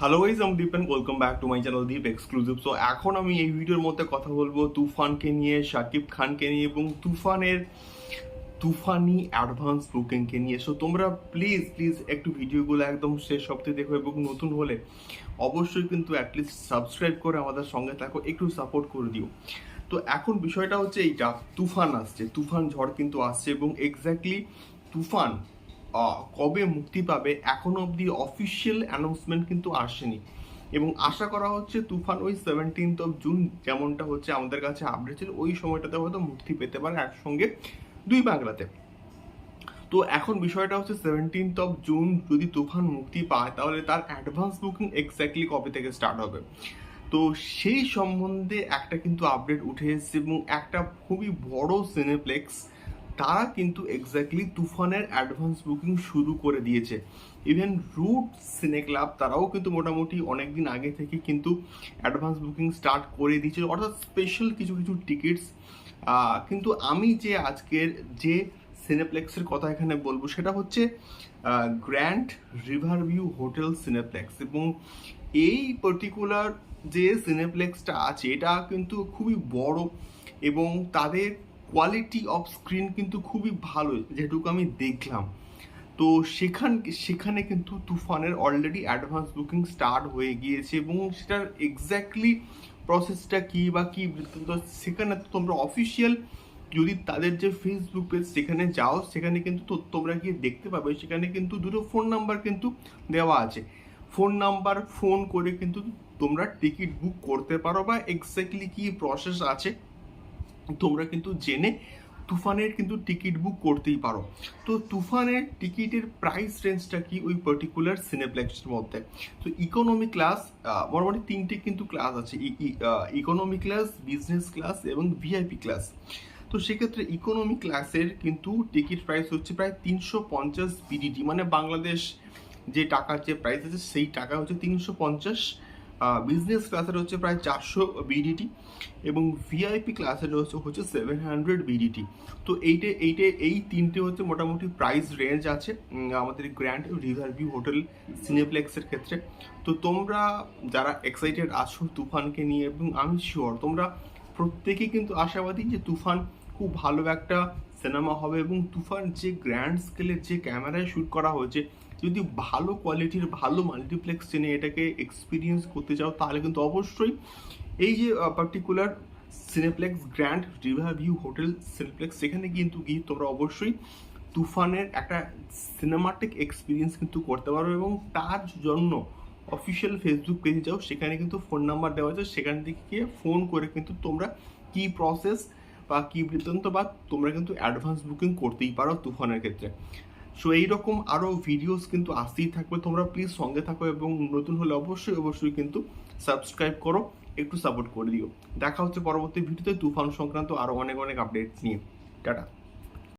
Hello guys আমি Deep and welcome back to my channel Deep exclusive so এখন আমি এই ভিডিওর মধ্যে কথা বলব তুফানকে নিয়ে শাকিব খানকে নিয়ে এবং তুফানের তুফানি অ্যাডভান্স বুকিংকে নিয়ে। সো তোমরা প্লিজ প্লিজ একটু ভিডিওগুলো একদম শেষ সপ্তাহে দেখো এবং নতুন হলে অবশ্যই কিন্তু অ্যাটলিস্ট সাবস্ক্রাইব করে আমাদের সঙ্গে থাকো, একটু সাপোর্ট করে দিও। তো, এখন বিষয়টা হচ্ছে এইটা, তুফান আসছে, তুফান ঝড় কিন্তু আসছে এবং এক্স্যাক্টলি তুফান কবে মুক্তি পাবে এখনও অবধি অফিসিয়াল অ্যানাউন্সমেন্ট কিন্তু আসেনি। এবং আশা করা হচ্ছে তুফান ওই সেভেন্টিন্থ অফ জুন যেমনটা হচ্ছে আমাদের কাছে আপডেট ছিল, ওই সময়টাতে হয়তো মুক্তি পেতে পারে একসঙ্গে দুই বাংলাতে। তো এখন বিষয়টা হচ্ছে সেভেন্টিন্থ অফ জুন যদি তুফান মুক্তি পায়, তাহলে তার অ্যাডভান্স বুকিং এক্স্যাক্টলি কবে থেকে স্টার্ট হবে? তো সেই সম্বন্ধে একটা কিন্তু আপডেট উঠে এসেছে এবং একটা খুবই বড় সিনেপ্লেক্স তারা কিন্তু এক্স্যাক্টলি তুফানের অ্যাডভান্স বুকিং শুরু করে দিয়েছে। ইভেন রুট সিনে ক্লাব তারাও কিন্তু মোটামুটি অনেক দিন আগে থেকে কিন্তু অ্যাডভান্স বুকিং স্টার্ট করে দিয়েছে। অর্থাৎ স্পেশাল কিছু কিছু টিকিটস কিন্তু আমি যে আজকের যে সিনেপ্লেক্সের কথা এখানে বলব, সেটা হচ্ছে grand river view hotel cineplex এবং এই পার্টিকুলার যে সিনেপ্লেক্সটা আছে, এটা কিন্তু খুবই বড় এবং তাদের কোয়ালিটি অফ স্ক্রিন কিন্তু খুবই ভালো, যেটুকু আমি দেখলাম। তো সেখান, সেখানে কিন্তু তুফানের অলরেডি অ্যাডভান্স বুকিং স্টার্ট হয়ে গিয়েছে এবং সেটার এক্স্যাক্টলি প্রসেসটা কি বা কি? সেখানে তো তোমরা অফিসিয়াল যদি তাদের যে ফেসবুক পেজ সেখানে যাও, সেখানে কিন্তু তোমরা গিয়ে দেখতে পাবে, সেখানে কিন্তু দুটো ফোন নাম্বার কিন্তু দেওয়া আছে। ফোন নাম্বার ফোন করে কিন্তু তোমরা টিকিট বুক করতে পারো বা এক্স্যাক্টলি কী প্রসেস আছে। তোমরা কিন্তু জেনে তুফানের কিন্তু টিকিট বুক করতেই পারো। তো তুফানের টিকিটের প্রাইস রেঞ্জটা কি ওই পার্টিকুলার সিনেপ্লেক্সের মধ্যে? তো ইকোনমি ক্লাস মোটামুটি তিনটে কিন্তু ক্লাস আছে। ইকোনমি ক্লাস বিজনেস ক্লাস এবং ভিআইপি ক্লাস তো সেক্ষেত্রে ইকোনমি ক্লাসের কিন্তু টিকিট প্রাইস হচ্ছে প্রায় তিনশো পঞ্চাশ বিডিটি মানে বাংলাদেশ যে টাকার যে প্রাইস আছে, সেই টাকা হচ্ছে তিনশো পঞ্চাশ বিজনেস ক্লাসের হচ্ছে প্রায় চারশো বিডিটি এবং ভিআইপি ক্লাসের হচ্ছে হচ্ছে সেভেন হান্ড্রেড বিডিটি তো এইটে এইটে, এই তিনটে হচ্ছে মোটামুটি প্রাইস রেঞ্জ আছে আমাদের গ্র্যান্ড রিভার ভিউ হোটেল সিনেপ্লেক্সের ক্ষেত্রে। তো তোমরা যারা এক্সাইটেড আছো তুফানকে নিয়ে, এবং আমি শিওর তোমরা প্রত্যেকেই কিন্তু আশাবাদী যে তুফান খুব ভালো একটা সিনেমা হবে এবং তুফান যে গ্র্যান্ড স্কেলের যে ক্যামেরায় শ্যুট করা হয়েছে, যদি ভালো কোয়ালিটির ভালো মাল্টিপ্লেক্স চেনে এটাকে এক্সপিরিয়েন্স করতে চাও, তাহলে কিন্তু অবশ্যই এই যে particular cineplex grand river view hotel cineplex সেখানে কিন্তু গিয়ে তোমরা অবশ্যই তুফানের একটা সিনেমাটিক এক্সপিরিয়েন্স কিন্তু করতে পারো এবং তার জন্য অফিসিয়াল ফেসবুক পেজে যাও, সেখানে কিন্তু ফোন নাম্বার দেওয়া আছে, সেখান থেকে ফোন করে কিন্তু তোমরা কি প্রসেস বা কি বৃত্তান্ত বা তোমরা কিন্তু অ্যাডভান্স বুকিং করতেই পারো তুফানের ক্ষেত্রে। সো এইরকম আরও ভিডিওস কিন্তু আসতেই থাকবে। তোমরা প্লিজ সঙ্গে থাকো এবং নতুন হলে অবশ্যই অবশ্যই কিন্তু সাবস্ক্রাইব করো, একটু সাপোর্ট করে দিও। দেখা হচ্ছে পরবর্তী ভিডিওতে তুফান সংক্রান্ত আরও অনেক অনেক আপডেটস নিয়ে। টাটা।